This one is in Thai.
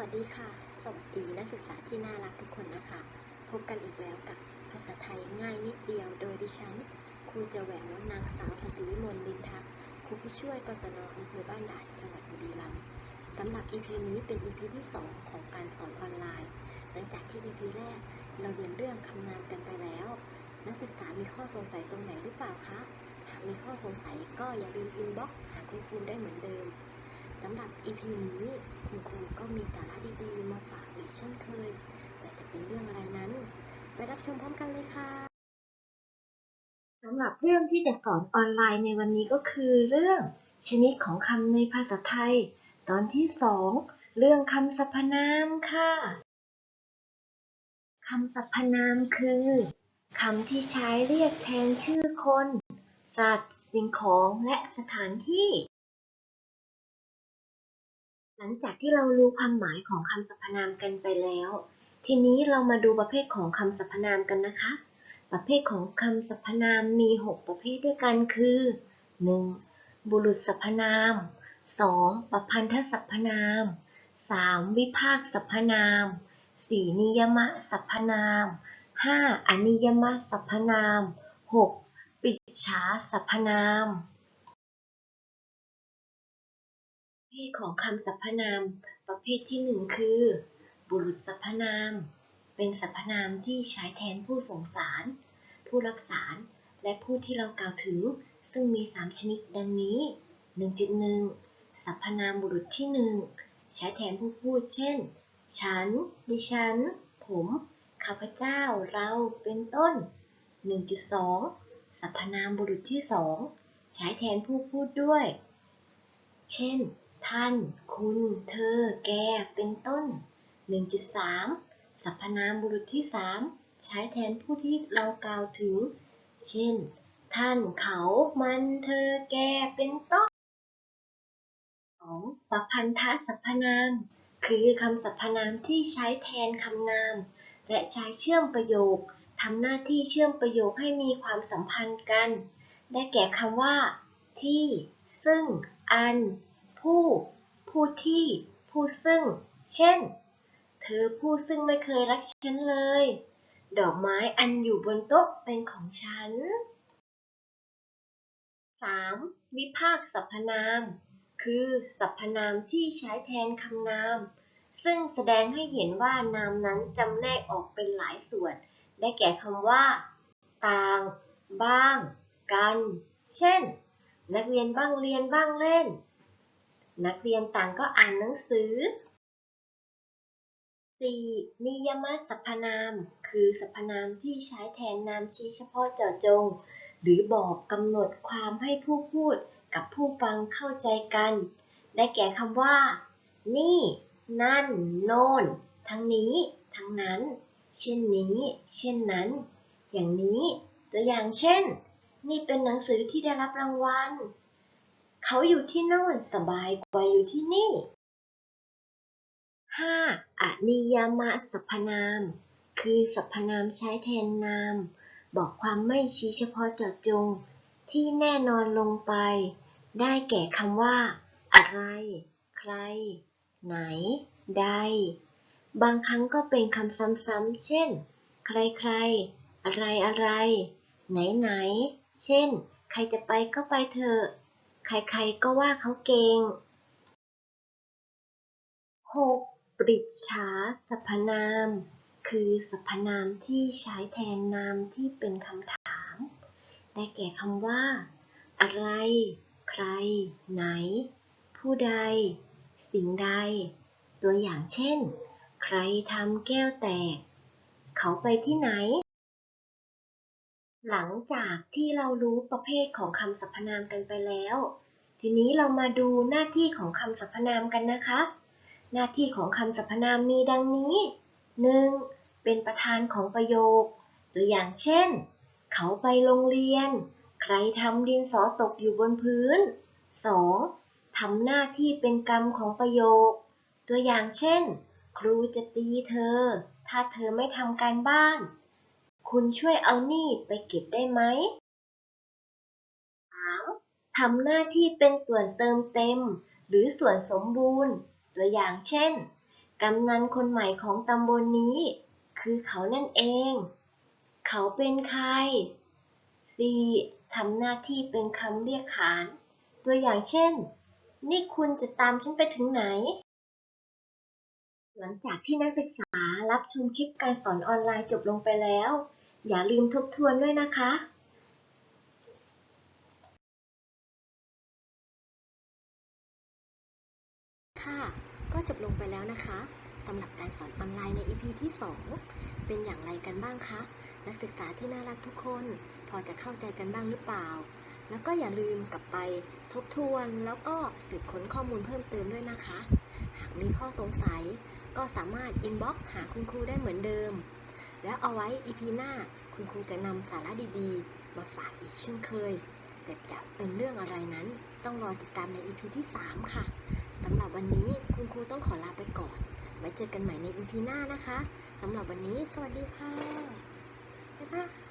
วัสดีค่ะ สวัสดีนักศึกษาที่น่ารักทุกคนนะคะ พบกันอีกแล้วกับภาษาไทยง่ายนิดเดียว โดยดิฉันครูจะแหววนางสาวสศิวิมลลินทักครูผู้ช่วยกศนอำเภอบ้านด่านจังหวัดบุรีรัมย์สำหรับ EP นี้เป็น EP ที่ 2 ของการสอนออนไลน์ หลังจากที่ EP แรกเราเรียนเรื่องคำนามกันไปแล้ว นักศึกษามีข้อสงสัยตรงไหนหรือเปล่าคะ หากมีข้อสงสัยก็อย่าลืมอินบ็อกซ์หาคุณครูได้เหมือนเดิม สำหรับ EP นี้คุณครูก็มีสาระดีๆ มาฝากอีกเช่นเคย แต่จะเป็นเรื่องอะไรนั้น ไปรับชมพร้อมกันเลยค่ะสำหรับเรื่องที่จะสอนออนไลน์ในวันนี้ก็คือเรื่องชนิดของคำในภาษาไทย ตอนที่สองเรื่องคำสรรพนามค่ะคำสรรพนามคือคำที่ใช้เรียกแทนชื่อคน สัตว์ สิ่งของและสถานที่ ลังจากที่เรารู้ความหมายของคำสรรพนามกันไปแล้ว ทีนี้เรามาดูประเภทของคำสรรพนามกันนะคะ ประเภทของคำสรรพนามมี 6 ประเภทด้วยกันคือ 1. บุรุษสรรพนาม 2. ประพันธสรรพนาม 3. วิภาคสรรพนาม 4. นิยมสรรพนาม 5. อนิยมสรรพนาม 6. ปิจฉาสรรพนาม ภทของคำสรรพนาม ประเภทที่ 1 คือ บุรุษสรรพนาม เป็นสรรพนามที่ใช้แทนผู้ส่งสาร ผู้รับสารและผู้ที่เรากล่าวถึง ซึ่งมี 3 ชนิดดังนี้ 1.1 สรรพนามบุรุษที่ 1 ใช้แทนผู้พูด เช่น ฉัน ดิฉัน ผม ข้าพเจ้า เรา เป็นต้น 1.2 สรรพนามบุรุษที่ 2 ใช้แทนผู้พูดด้วย เช่น ท่าน คุณ เธอ แก เป็นต้น 1.3สรรพนามบุรุษที่ 3 ใช้แทนผู้ที่เรากล่าวถึง เช่น ท่าน เขา มัน เธอ แก เป็นต้น 2. ประพันธสรรพนาม คือคำสรรพนามที่ใช้แทนคำนาม และใช้เชื่อมประโยคทำหน้าที่เชื่อมประโยคให้มีความสัมพันธ์กัน ได้แก่คำว่า ที่ ซึ่ง อัน ผู้ ผู้ที่ ผู้ซึ่ง เช่น เธอผู้ซึ่งไม่เคยรักฉันเลย ดอกไม้อันอยู่บนโต๊ะเป็นของฉัน 3. วิภาคสรรพนาม คือสรรพนามที่ใช้แทนคำนาม ซึ่งแสดงให้เห็นว่านามนั้นจำแนกออกเป็นหลายส่วน ได้แก่คำว่า ต่าง บ้าง กัน เช่น นักเรียนบ้างเรียนบ้างเล่น นักเรียนต่างก็อ่านหนังสือ 4. นิยมสรรพนาม คือสรรพนามที่ใช้แทนนามชี้เฉพาะเจาะจง หรือบอกกำหนดความให้ผู้พูดกับผู้ฟังเข้าใจกัน ได้แก่คำว่า นี่ นั่น โน่น ทั้งนี้ ทั้งนั้น เช่นนี้ เช่นนั้น อย่างนี้ ตัวอย่างเช่น นี่เป็นหนังสือที่ได้รับรางวัล เขาอยู่ที่โน่นสบายกว่าอยู่ที่นี่ 5. อนิยมสรรพนาม คือสรรพนามใช้แทนนาม บอกความไม่ชี้เฉพาะเจาะจง ที่แน่นอนลงไป ได้แก่คำว่า อะไร ใคร ไหน ใด บางครั้งก็เป็นคำซ้ำๆ เช่น ใครๆ อะไรอะไร ไหนไหน เช่น ใครจะไปก็ไปเถอะ ใครๆก็ว่าเขาเก่ง 6. ปริจฉาสรรพนาม คือสรรพนามที่ใช้แทนนามที่เป็นคำถาม ได้แก่คำว่า อะไร ใคร ไหน ผู้ใด สิ่งใด ตัวอย่างเช่น ใครทำแก้วแตก เขาไปที่ไหน หลังจากที่เรารู้ประเภทของคำสรรพนามกันไปแล้ว ทีนี้เรามาดูหน้าที่ของคำสรรพนามกันนะคะ หน้าที่ของคำสรรพนามมีดังนี้ 1. เป็นประธานของประโยค ตัวอย่างเช่น เขาไปโรงเรียน ใครทำดินสอตกอยู่บนพื้น 2. ทำหน้าที่เป็นกรรมของประโยค ตัวอย่างเช่น ครูจะตีเธอ ถ้าเธอไม่ทำการบ้าน คุณช่วยเอานี่ไปเก็บได้ไหม 3. ทำหน้าที่เป็นส่วนเติมเต็ม หรือส่วนสมบูรณ์ ตัวอย่างเช่น กำนันคนใหม่ของตำบลนนี้ คือเขานั่นเอง เขาเป็นใคร 4. ทำหน้าที่เป็นคำเรียกขาน ตัวอย่างเช่น นี่คุณจะตามฉันไปถึงไหน หลังจากที่นักศึกษารับชมคลิปการสอนออนไลน์จบลงไปแล้ว อย่าลืมทบทวนด้วยนะคะค่ะก็จบลงไปแล้วนะคะสำหรับการสอนออนไลน์ใน EP ที่ 2 เป็นอย่างไรกันบ้างคะ นักศึกษาที่น่ารักทุกคน พอจะเข้าใจกันบ้างหรือเปล่า แล้วก็อย่าลืมกลับไปทบทวนแล้วก็สืบค้นข้อมูลเพิ่มเติมด้วยนะคะ หากมีข้อสงสัย ก็สามารถอินบ็อกหาคุณครูได้เหมือนเดิม แล้วเอาไว้ EP หน้าคุณครูจะนำสาระดีๆ มาฝากอีกเช่นเคย แต่จะเป็นเรื่องอะไรนั้นต้องรอติดตามใน EP ที่ 3 ค่ะสำหรับวันนี้คุณครูต้องขอลาไปก่อน ไว้เจอกันใหม่ใน EP หน้านะคะสำหรับวันนี้ สวัสดีค่ะบ๊ายบาย